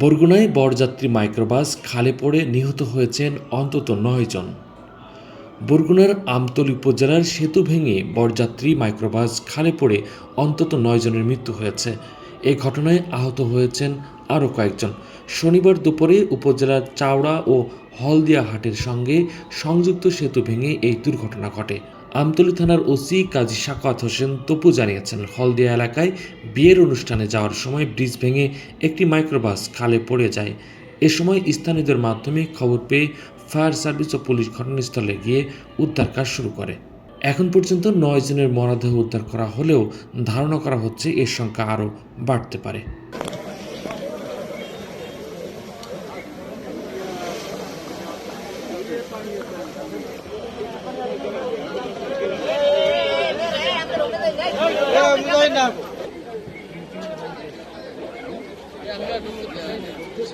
বরগুনায় বরযাত্রী মাইক্রোবাস খালে পড়ে নিহত হয়েছেন অন্তত নয় জন। বরগুনার আমতলী উপজেলার সেতু ভেঙে বরযাত্রী মাইক্রোবাস খালে পড়ে অন্তত নয় জনের মৃত্যু হয়েছে। এই ঘটনায় আহত হয়েছেন আরও কয়েকজন। শনিবার দুপুরে উপজেলার চাওড়া ও হলদিয়া হাটের সঙ্গে সংযুক্ত সেতু ভেঙে এই দুর্ঘটনা ঘটে। আমতলী থানার ওসি কাজী সাকাত হোসেন তপু জানিয়েছেন, হলদিয়া এলাকায় বিয়ের অনুষ্ঠানে যাওয়ার সময় ব্রিজ ভেঙে একটি মাইক্রোবাস খালে পড়ে যায়। এ সময় স্থানীয়দের মাধ্যমে খবর পেয়ে ফায়ার সার্ভিস ও পুলিশ ঘটনাস্থলে গিয়ে উদ্ধার কাজ শুরু করে। এখন পর্যন্ত নয় জনের মরদেহ উদ্ধার করা হলেও ধারণা করা হচ্ছে এর সংখ্যা আরও বাড়তে পারে। Yeah, I'm going to do it.